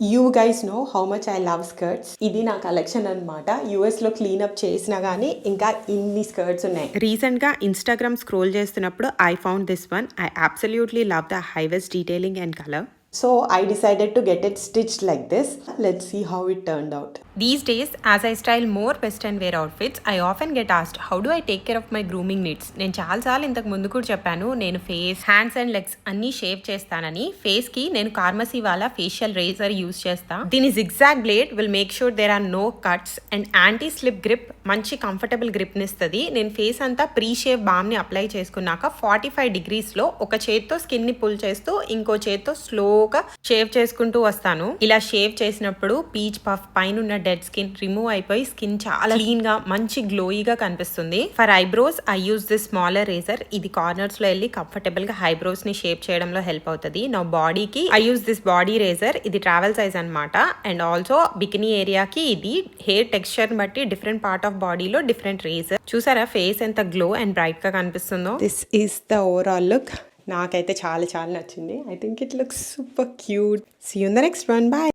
You guys know how much I love skirts ఇది నా collection అనమాట యూఎస్లో క్లీనప్ చేసినా కానీ ఇంకా ఇన్ని స్కర్ట్స్ ఉన్నాయి. రీసెంట్గా ఇన్స్టాగ్రామ్ స్క్రోల్ చేస్తున్నప్పుడు I found this one I absolutely love the heaviest detailing and colour so I decided to get it stitch like this let see how it turn out These days, as I style more western wear outfits, I often get asked, how do I take care of my grooming needs? నేను చాలాసార్లు ఇంతకు ముందు కూడా చెప్పాను నేను face hands and legs అన్ని shave చేస్తానని. ఫేస్కి నేను కార్మసీ వాళ్ళ ఫేషియల్ రేజర్ యూస్ చేస్తా. దీని zigzag blade will make sure there are no cuts and anti slip grip మంచి కంఫర్టబుల్ గ్రిప్ నిస్తుంది నేను ఫేస్ అంతా ప్రీ షేవ్ బామ్ని అప్లై చేసుకున్నాక ఫార్టీ ఫైవ్ డిగ్రీస్లో ఒక చేత్తో స్కిన్ని పుల్ చేస్తూ ఇంకో చేత్తో స్లో స్లోగా షేవ్ చేసుకుంటూ వస్తాను. ఇలా షేవ్ చేసినప్పుడు పీచ్ పఫ్ పైన డెడ్ స్కిన్ రిమూవ్ అయిపోయి స్కిన్ చాలా క్లీన్గా మంచి గ్లోయిగా కనిపిస్తుంది. For eyebrows I use this smaller razor. ఇది కార్నర్స్లో వెళ్ళి కంఫర్టబుల్గా ఐబ్రోస్ని షేప్ చేయడంలో హెల్ప్ అవుతుంది. నా బాడీకి I use this body razor. ఇది ట్రావెల్ సైజ్ అన్నమాట. అండ్ ఆల్సో బికినీ ఏరియాకి ఇది హెయిర్ టెక్స్చర్ బట్టి డిఫరెంట్ పార్ట్ ఆఫ్ బాడీలో డిఫరెంట్ రేజర్. చూసారా ఫేస్ ఎంత గ్లో అండ్ బ్రైట్గా కనిపిస్తుందో? This is the overall look నాకైతే చాలా చాలా నచ్చింది. I think it looks super cute see you the next one bye